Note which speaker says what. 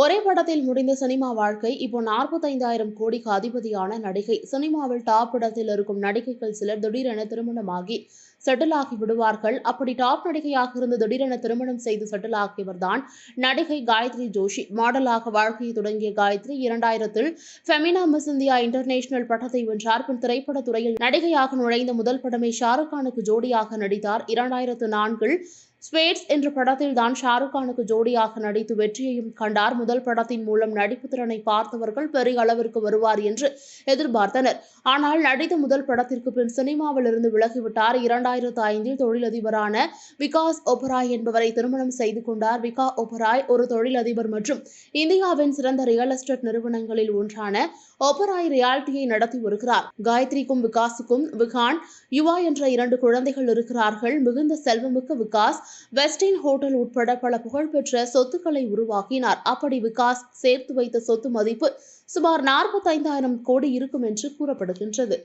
Speaker 1: ஒரே படத்தில் முடிந்த சினிமா வாழ்க்கை இப்போ நாற்பத்தைந்தாயிரம் கோடிக்கு அதிபதியான நடிகை. சினிமாவில் டாப் இடத்தில் இருக்கும் நடிகைகள் சிலர் திடீரென திருமணமாகி செட்டில் ஆகி விடுவார்கள். அப்படி டாப் நடிகையாக இருந்து திடீரென திருமணம் செய்து செட்டில் ஆகியவர்தான் நடிகை காயத்ரி ஜோஷி. மாடலாக வாழ்க்கையை தொடங்கிய காயத்ரி இரண்டாயிரத்தில் ஃபெமினா மிஸ் இந்தியா இன்டர்நேஷனல் பட்டத்தை வென்றார். பின் திரைப்பட துறையில் நடிகையாக நுழைந்த முதல் படமே ஷாருக் கானுக்கு ஜோடியாக நடித்தார். இரண்டாயிரத்து நான்கில் ஸ்வேட்ஸ் என்ற படத்தில் தான் ஷாருக் கானுக்கு ஜோடியாக நடித்து வெற்றியையும் கண்டார். முதல் படத்தின் மூலம் நடிப்பு திறனை பார்த்தவர்கள் பெரிய அளவிற்கு வருவார் என்று எதிர்பார்த்தனர். ஆனால் நடித்த முதல் படத்திற்கு பின் சினிமாவில் இருந்து விலகிவிட்டார். இரண்டாயிரத்து ஐந்தில் தொழிலதிபரான விகாஸ் ஒபராய் என்பவரை திருமணம் செய்து கொண்டார். விகா ஒபராய் ஒரு தொழிலதிபர் மற்றும் இந்தியாவின் சிறந்த ரியல் எஸ்டேட் நிறுவனங்களில் ஒன்றான ஒபராய் ரியாலிட்டியை நடத்தி வருகிறார். காயத்ரிக்கும் விகாஸுக்கும் விகான் யுவா என்ற இரண்டு குழந்தைகள் இருக்கிறார்கள். மிகுந்த செல்வமிக்க விகாஸ் வெஸ்டின் ஹோட்டல் உட்பட பல புகழ்பெற்ற சொத்துக்களை உருவாக்கினார். அப்படி விகாஸ் சேர்த்து வைத்த சொத்து மதிப்பு சுமார் நாற்பத்தைந்தாயிரம் கோடி இருக்கும் என்று கூறப்படுகின்றது.